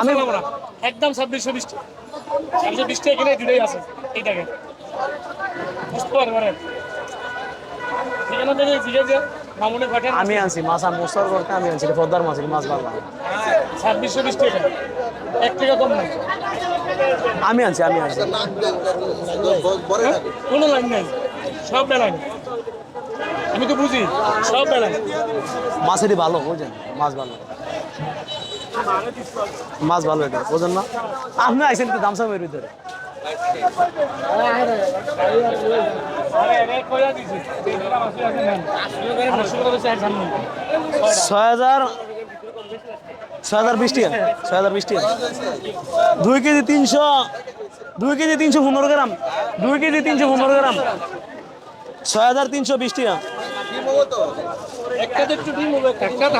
আমি একদম ছাব্বিশশো বিশ ছাব্বিশশো বিশ টাকা এখানে দুটোই আছে এই টাকা বুঝতে পারবেন। আমি আনছি মাছ আমি মোস্তার করতে আমি আনছি পদ্মার মাছ মাছ ভালো ছাব্বিশশো বিশ টাকা এক টাকা কম নাই। আমি আনছি আমি আনছি। হ্যাঁ? কোনো লাইন নাই। সব বেলাইন আমি তো বুঝি সব বেলাইন মাছেরই ভালো বুঝছেন মাছ ভালো। মাছ ভালো এটা, বোঝেন না? আপনি আইসেন তো দাম সামের ভিতরে? ছয় হাজার দুই কেজি তিনশো, দুই কেজি তিনশো পনেরো গ্রাম, দুই কেজি তিনশো পনেরো গ্রাম। ছয় হাজার তিনশো বিশ টাকা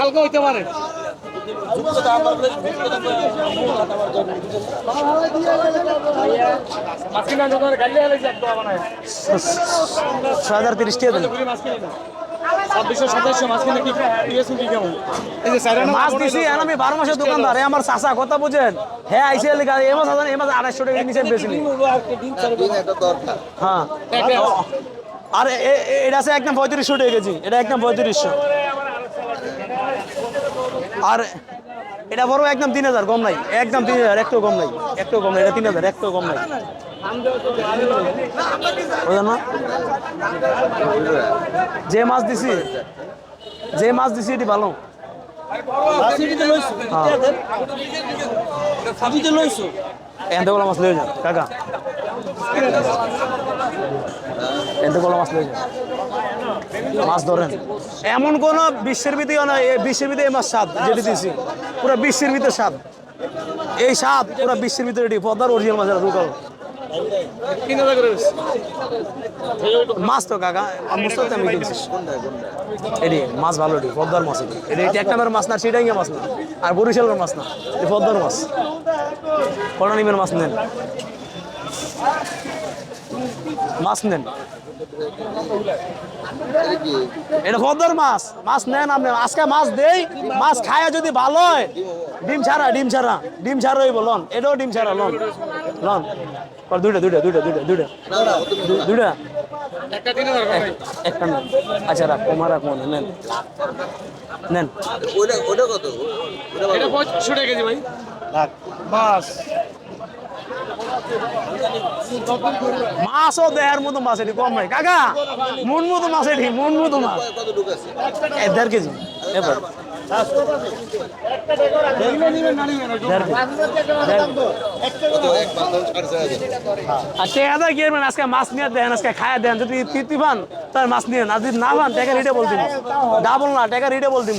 হালকা হইতে পারে। মাছ দিছি আর আমি বারো মাসের দোকানদার। আমার চাষা কথা বুঝেন? হ্যাঁ আইসি এ হাজার এ মাছ আড়াইশো টাকা নিচে বেশি হ্যাঁ। আর এটা আছে একদম পঁয়ত্রিশশো টাকা কেজি, এটা একদম পঁয়ত্রিশশো। আর এটা বড় একদম তিন হাজার, কম নাই। একদম তিন হাজার একটু কম নাই। একটু কম নাই, এটা তিন হাজার একটু কম নাই। যে মাছ দিছি, যে মাছ দিছি, এটি ভালো। এনতে কলা মাছ লয়ে যান, কাকা। এনতে কলা মাছ লয়ে যান। মাছ ধরেন। এমন কোন বিশ্বের ভিতরে বিশ্বের ভিতরে মাছ স্বাদ যেটি দিয়েছি। পুরো বিশ্বের ভিতরে স্বাদ। এই স্বাদ পুরো বিশ্বের ভিতরে এটি, পদ্মার অরিজিনাল মাছ রুকাল। মাছ তো কাকা মুস্তাদ আমি কিনছি। এটি মাছ ভালো এটি, পদ্মার মাছ এটি। এটি এক নম্বর মাছ না চিটাঙ্গা মাছ না। আর বরিশালের মাছ না, এটি পদ্মার মাছ। কটা মাছ নেন। মাছ নেন। এটা পদ্মার মাছ। মাছ নেন আপনি। আজকে মাছ দেই। মাছ খায় যদি ভালো হয় ডিম ছাড়া ডিম ছাড়া। ডিম ছাড়া হইব লন। এটাও ডিম ছাড়া লন। লন। দুইটা দুইটা দুইটা দুইটা দুইটা। দুইটা? একটা নেন। আচ্ছা রাখ। কমা রাখ মনে নেন। নেন। এটা পঁয়ত্রিশশো টাকা কেজি ভাই। বাস মাছও দেহার মতো মাছ এটি, কম নাই। কাকা, মন মতো মাছ এটি, মন মতো মাছ। দেড় কেজি। এবার। নিবেন নিবেন না নিবেন দেড় কেজি আর টেকাদা কি করবেন আজকে মাছ নিয়ে দেন, আজকে দেন। যদি পান মাছ নিয়ে না যদি বল ডাবল না, টাকা রিটে বল দিব